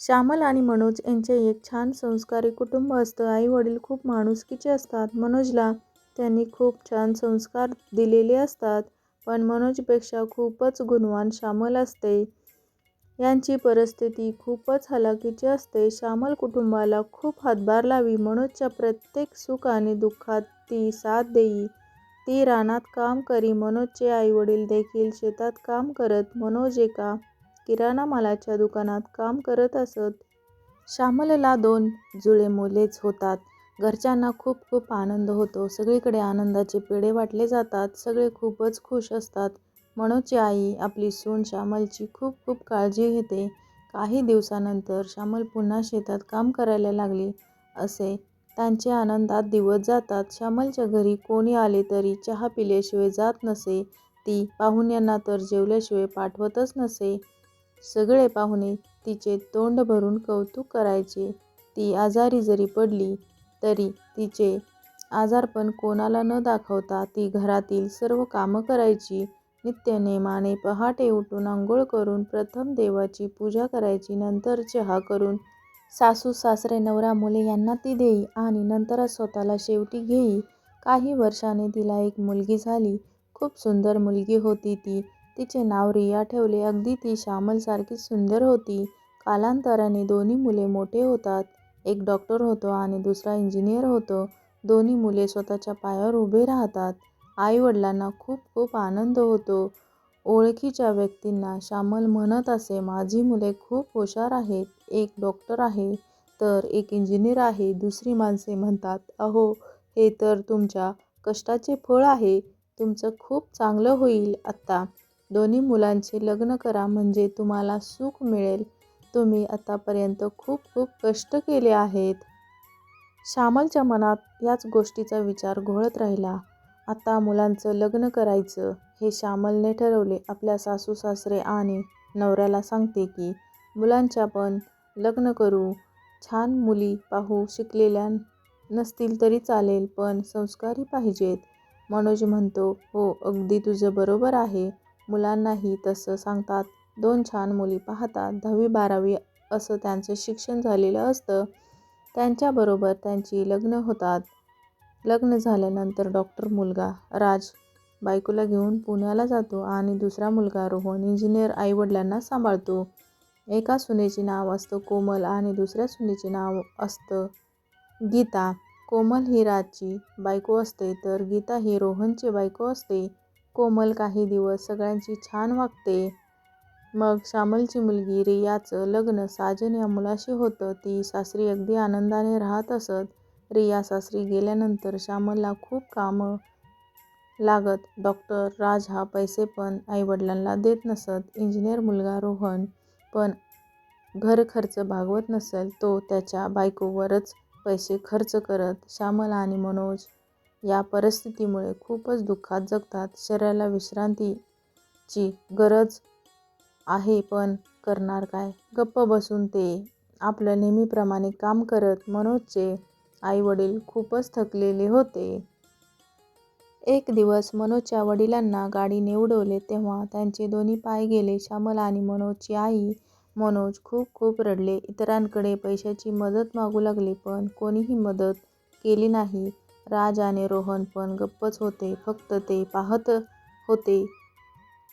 श्यामल आणि मनोज यांचे एक छान संस्कारी कुटुंब असतं. आई वडील खूप माणुसकीचे असतात. मनोजला त्यांनी खूप छान संस्कार दिलेले असतात. पण मनोजपेक्षा खूपच गुणवान श्यामल असते. यांची परिस्थिती खूपच हलाखीची असते. श्यामल कुटुंबाला खूप हातभार लावी. मनोजच्या प्रत्येक सुख आणि दुःखात ती साथ देई. ती रानात काम करी. मनोजचे आई वडील देखील शेतात काम करत. मनोज एका किराणा मालाच्या दुकानात काम करत असत. श्यामलला दोन जुळे मुलेच होतात. घरच्यांना खूप खूप आनंद होतो. सगळीकडे आनंदाचे पेढे वाटले जातात. सगळे खूपच खुश असतात. मनोजची आई आपली सून श्यामलची खूप खूप काळजी घेते. काही दिवसानंतर श्यामल पुन्हा शेतात काम करायला लागली. असे त्यांचे आनंदात दिवस जातात. श्यामलच्या घरी कोणी आले तरी चहा पिल्याशिवाय जात नसे. ती पाहुण्यांना तर जेवल्याशिवाय पाठवतच नसे. सगळे पाहुणे तिचे तोंड भरून कौतुक करायचे. ती आजारी जरी पडली तरी तिचे आजारपण कोणाला न दाखवता ती घरातील सर्व कामं करायची. नित्यनेमाने पहाटे उठून आंघोळ करून प्रथम देवाची पूजा करायची. नंतर चहा करून सासू सासरे नवरा मुले यांना ती देई आणि नंतरच स्वतःला शेवटी घेई. काही वर्षाने तिला एक मुलगी झाली. खूप सुंदर मुलगी होती ती. तिचे नाव रिया ठेवले. अगदी ती श्यामलसारखीच सुंदर होती. कालांतराने दोन्ही मुले मोठे होतात. एक डॉक्टर होतो आणि दुसरा इंजिनियर होतो. दोन्ही मुले स्वतःच्या पायावर उभे राहतात. आई वडिलांना खूप खूप आनंद होतो. ओळखीच्या व्यक्तींना श्यामल म्हणत असे माझी मुले खूप हुशार आहेत. एक डॉक्टर आहे तर एक इंजिनियर आहे. दुसरी माणसे म्हणतात अहो हे तर तुमच्या कष्टाचे फळ आहे. तुमचं खूप चांगलं होईल. आत्ता दोन्ही मुलांचे लग्न करा म्हणजे तुम्हाला सुख मिळेल. तुम्ही आतापर्यंत खूप खूप कष्ट केले आहेत. श्यामलच्या मनात याच गोष्टीचा विचार घोळत राहिला. आता मुलांचं लग्न करायचं हे श्यामलने ठरवले. आपल्या सासू सासरे आणि नवऱ्याला सांगते की मुलांच्या पण लग्न करू. छान मुली पाहू. शिकलेल्या नसतील तरी चालेल पण संस्कारी पाहिजेत. मनोज म्हणतो हो अगदी तुझं बरोबर आहे. मुलांनाही तसं सांगतात. दोन छान मुली पाहतात. दहावी बारावी असं त्यांचं शिक्षण झालेलं असतं. त्यांच्याबरोबर त्यांची लग्न होतात. लग्न झाल्यानंतर डॉक्टर मुलगा राज बायकोला घेऊन पुण्याला जातो आणि दुसरा मुलगा रोहन इंजिनियर आईवडिलांना सांभाळतो. एका सुनेचे नाव असतं कोमल आणि दुसऱ्या सुनेचे नाव असतं गीता. कोमल ही राजची बायको असते तर गीता ही रोहनची बायको असते. कोमल काही दिवस सगळ्यांशी छान वागते. मग श्यामलची मुलगी रियाचं लग्न साजन या मुलाशी होतं. ती सासरी अगदी आनंदाने राहत असत. रिया सासरी गेल्यानंतर श्यामलला खूप कामं लागत. डॉक्टर राज हा पैसे पण आईवडिलांना देत नसत. इंजिनियर मुलगा रोहन पण घरखर्च भागवत नसेल तो त्याच्या बायकोवरच पैसे खर्च करत. श्यामल आणि मनोज या परिस्थितीमुळे खूपच दुःखात जगतात. शरीराला विश्रांतीची गरज आहे पण करणार काय? गप्प बसून ते आपलं नेहमीप्रमाणे काम करत. मनोजचे आई वडील खूपच थकलेले होते. एक दिवस मनोजच्या वडिलांना गाडीने उडवले तेव्हा त्यांचे दोन्ही पाय गेले. श्यामल आणि मनोजची आई मनोज खूप खूप रडले. इतरांकडे पैशाची मदत मागू लागले पण कोणीही मदत केली नाही. राज आणि रोहन पण गप्पच होते. फक्त ते पाहत होते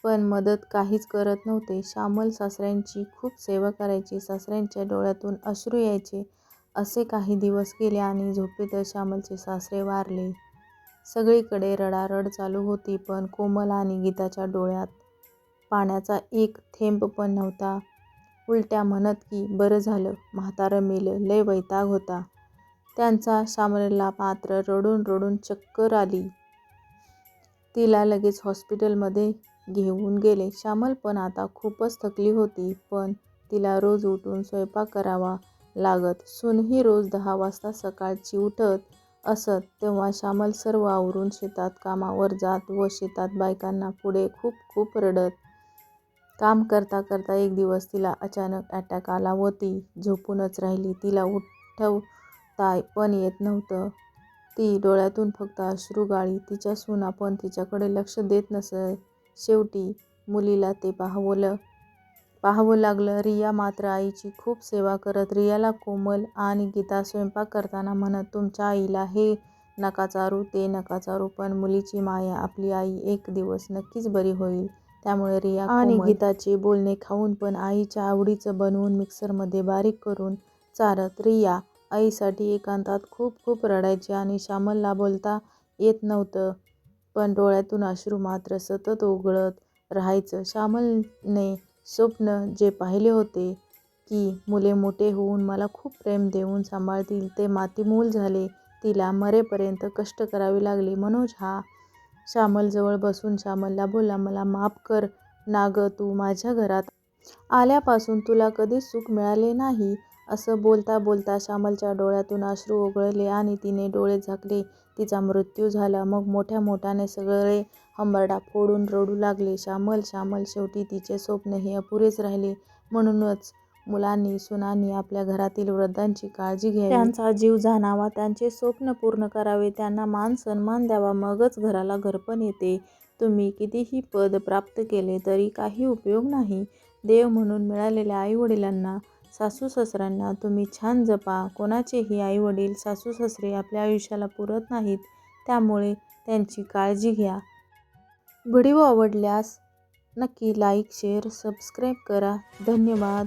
पण मदत काहीच करत नव्हते. श्यामल सासऱ्यांची खूप सेवा करायची. सासऱ्यांच्या डोळ्यातून अश्रू यायचे. असे काही दिवस गेले आणि झोपेत श्यामलचे सासरे वारले. सगळीकडे रडारड चालू होती पण कोमल आणि गीताच्या डोळ्यात पाण्याचा एक थेंब पण नव्हता. उलट्या म्हणत की बरं झालं म्हातारं मेलं. लय वैताग होता त्यांचा. श्यामलला मात्र रडून रडून चक्कर आली. तिला लगेच हॉस्पिटलमध्ये घेऊन गेले. श्यामल पण आता खूपच थकली होती. पण तिला रोज उठून स्वयंपाक करावा लागत. सूनही रोज दहा वाजता सकाळची उठत असत. तेव्हा श्यामल सर्व आवरून शेतात कामावर जात व शेतात बायकांना पुढे खूप खूप रडत. काम करता करता एक दिवस तिला अचानक अटॅक आला व ती झोपूनच राहिली. तिला उठव उठवता पण येत नव्हतं. ती डोळ्यातून फक्त अश्रू गाळी. तिच्या सुना पण तिच्याकडे लक्ष देत नसत. शेवटी मुलीला ते पाहावं पाहावं लागलं. रिया मात्र आईची खूप सेवा करत. रियाला कोमल आणि गीता स्वयंपाक करताना म्हणत, तुमच्या आईला हे नका चारू, ते नका चारू, पण मुलीची माया, आपली आई एक दिवस नक्कीच बरी होईल. त्यामुळे रिया आणि गीताचे बोलणे खाऊन पण आईच्या आवडीचं बनवून मिक्सरमध्ये बारीक करून चारत. रिया आईसाठी एकांतात खूप खूप रडायचे आणि श्यामलला बोलता येत नव्हतं, पण डोळ्यातून अश्रू मात्र सतत ओघळत राहायचं. श्यामलने स्वप्न जे पाहिले होते की मुले मोठे होऊन मला खूप प्रेम देऊन सांभाळतील, ते मातीमूल झाले. तिला मरेपर्यंत कष्ट करावे लागले. मनोज हा श्यामलजवळ बसून श्यामलला बोला मला माफ कर ना गं, तू माझ्या घरात आल्यापासून तुला कधीच सुख मिळाले नाही. असं बोलता बोलता श्यामलच्या डोळ्यातून अश्रू ओघळले आणि तिने डोळे झाकले. तिचा मृत्यू झाला. मग मोठ्या मोठ्याने सगळे हंबरडा फोडून रडू लागले. श्यामल, श्यामल. शेवटी तिचे स्वप्न हे अपुरेच राहिले. म्हणूनच मुलांनी, सुनांनी आपल्या घरातील वृद्धांची काळजी घ्यावी. त्यांचा जीव जाणावा, त्यांचे स्वप्न पूर्ण करावे, त्यांना मान सन्मान द्यावा, मगच घराला घरपण येते. तुम्ही कितीही पद प्राप्त केले तरी काही उपयोग नाही. देव म्हणून मिळालेल्या आईवडिलांना, सासू सासऱ्यांना तुम्ही छान जपा. कोणाचेही आईवडील, सासूसासरे आपल्या आयुष्याला पुरत नाहीत. त्यामुळे त्यांची काळजी घ्या. व्हिडिओ आवडल्यास नक्की लाईक, शेअर, सबस्क्राईब करा. धन्यवाद.